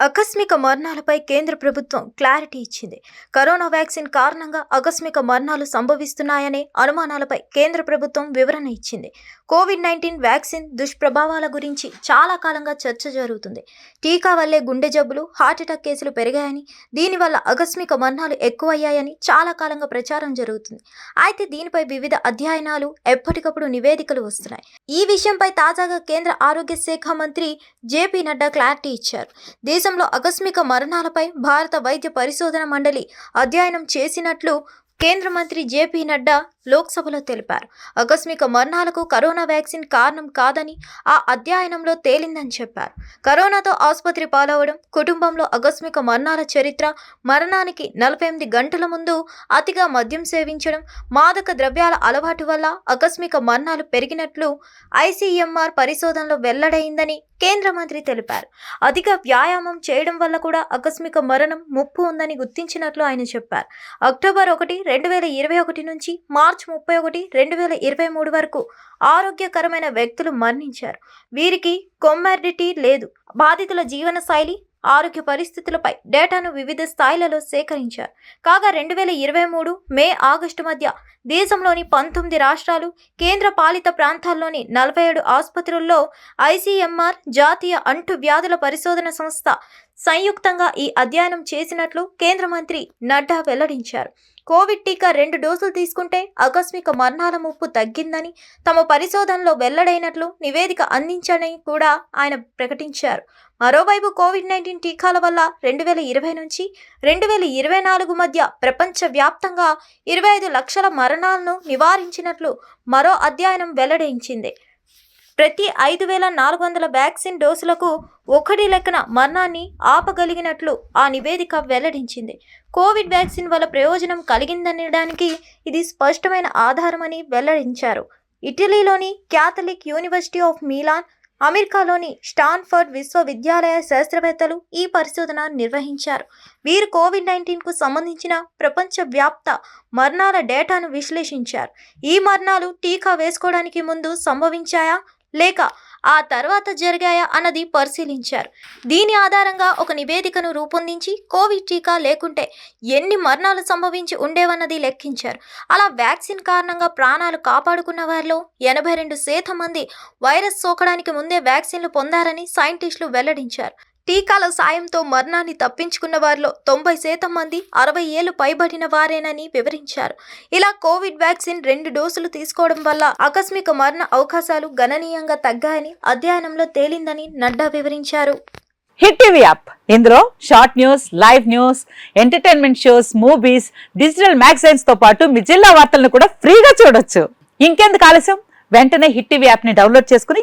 ఆకస్మిక మరణాలపై కేంద్ర ప్రభుత్వం క్లారిటీ ఇచ్చింది. కరోనా వ్యాక్సిన్ కారణంగా ఆకస్మిక మరణాలు సంభవిస్తున్నాయనే అనుమానాలపై కేంద్ర ప్రభుత్వం వివరణ ఇచ్చింది. కోవిడ్ నైన్టీన్ వ్యాక్సిన్ దుష్ప్రభావాల గురించి చాలా కాలంగా చర్చ జరుగుతుంది. టీకా వల్లే గుండె జబ్బులు హార్ట్అటాక్ కేసులు పెరిగాయని దీనివల్ల ఆకస్మిక మరణాలు ఎక్కువయ్యాయని చాలా కాలంగా ప్రచారం జరుగుతుంది. అయితే దీనిపై వివిధ అధ్యయనాలు ఎప్పటికప్పుడు నివేదికలు వస్తున్నాయి. ఈ విషయంపై తాజాగా కేంద్ర ఆరోగ్య శాఖ మంత్రి జేపీ నడ్డా క్లారిటీ ఇచ్చారు. దేశం దేశంలో ఆకస్మిక మరణాలపై భారత వైద్య పరిశోధన మండలి అధ్యయనం చేసినట్లు కేంద్ర మంత్రి జేపీ నడ్డా లోక్సభలో తెలిపారు. ఆకస్మిక మరణాలకు కరోనా వ్యాక్సిన్ కారణం కాదని ఆ అధ్యయనంలో తేలిందని చెప్పారు. కరోనాతో ఆసుపత్రి పాలవడం కుటుంబంలో ఆకస్మిక మరణాల చరిత్ర మరణానికి నలభై ఎనిమిది గంటల ముందు అతిగా మద్యం సేవించడం మాదక ద్రవ్యాల అలవాటు వల్ల ఆకస్మిక మరణాలు పెరిగినట్లు ఐసీఎంఆర్ పరిశోధనలో వెల్లడైందని కేంద్ర మంత్రి తెలిపారు. అధిక వ్యాయామం చేయడం వల్ల కూడా ఆకస్మిక మరణం ముప్పు ఉందని గుర్తించినట్లు ఆయన చెప్పారు. అక్టోబర్ ఒకటి రెండు వేల ఇరవై ఒకటి నుంచి మార్చి ముప్పై ఒకటి రెండు వేల ఇరవై మూడు వరకు ఆరోగ్యకరమైన వ్యక్తులు మరణించారు. వీరికి కొమ్మారిటీ లేదు. బాధితుల జీవన శైలి ఆరోగ్య పరిస్థితులపై డేటాను వివిధ స్థాయిలలో సేకరించారు. కాగా రెండు వేల ఇరవై మూడు మే ఆగస్టు మధ్య దేశంలోని పంతొమ్మిది రాష్ట్రాలు కేంద్ర పాలిత ప్రాంతాల్లోని నలభై ఏడు ఆసుపత్రుల్లో ఐసీఎంఆర్ జాతీయ అంటువ్యాధుల పరిశోధన సంస్థ సంయుక్తంగా ఈ అధ్యయనం చేసినట్లు కేంద్ర మంత్రి నడ్డా వెల్లడించారు. కోవిడ్ టీకా రెండు డోసులు తీసుకుంటే ఆకస్మిక మరణాల ముప్పు తగ్గిందని తమ పరిశోధనలో వెల్లడైనట్లు నివేదిక అందించని కూడా ఆయన ప్రకటించారు. మరోవైపు కోవిడ్ నైన్టీన్ టీకాల వల్ల రెండు వేల ఇరవై నుంచి రెండు వేల ఇరవై నాలుగు మధ్య ప్రపంచవ్యాప్తంగా ఇరవై ఐదు లక్షల మరణాలను నివారించినట్లు మరో అధ్యయనం వెల్లడించింది. ప్రతి ఐదు వేల నాలుగు వందల వ్యాక్సిన్ డోసులకు ఒకటి లెక్కన మరణాన్ని ఆపగలిగినట్లు ఆ నివేదిక వెల్లడించింది. కోవిడ్ వ్యాక్సిన్ వల్ల ప్రయోజనం కలిగిందనడానికి ఇది స్పష్టమైన ఆధారమని వెల్లడించారు. ఇటలీలోని క్యాథలిక్ యూనివర్సిటీ ఆఫ్ మీలాన్ అమెరికాలోని స్టాన్ఫర్డ్ విశ్వవిద్యాలయ శాస్త్రవేత్తలు ఈ పరిశోధన నిర్వహించారు. వీరు కోవిడ్ నైన్టీన్కు సంబంధించిన ప్రపంచవ్యాప్త మరణాల డేటాను విశ్లేషించారు. ఈ మరణాలు టీకా వేసుకోవడానికి ముందు సంభవించాయా? లేక ఆ తర్వాత జరిగాయా అన్నది పరిశీలించారు. దీని ఆధారంగా ఒక నివేదికను రూపొందించి కోవిడ్ టీకా లేకుంటే ఎన్ని మరణాలు సంభవించి ఉండేవన్నది లెక్కించారు. అలా వ్యాక్సిన్ కారణంగా ప్రాణాలు కాపాడుకున్న వారిలో ఎనభై రెండు శాతం మంది వైరస్ సోకడానికి ముందే వ్యాక్సిన్లు పొందారని సైంటిస్టులు వెల్లడించారు. టీకాల సాయంతో మరణాన్ని తప్పించుకున్న వారిలో తొంభై శాతం మంది అరవై ఏళ్ళు పైబడిన వారేనని వివరించారు. ఇలా కోవిడ్ వ్యాక్సిన్ రెండు డోసులు తీసుకోవడం వల్ల ఆకస్మిక మరణ అవకాశాలు గణనీయంగా తగ్గాయని అధ్యయనంలో తేలిందని నడ్డా వివరించారు. Hit TV app. ఇందులో short news live news entertainment shows movies digital మ్యాగజైన్స్తో పాటు మీ జిల్లా వార్తలను కూడా ఫ్రీగా చూడొచ్చు. ఇంకెందుకు ఆలస్యం? వెంటనే హిట్ టీవీ యాప్ని డౌన్లోడ్ చేసుకుని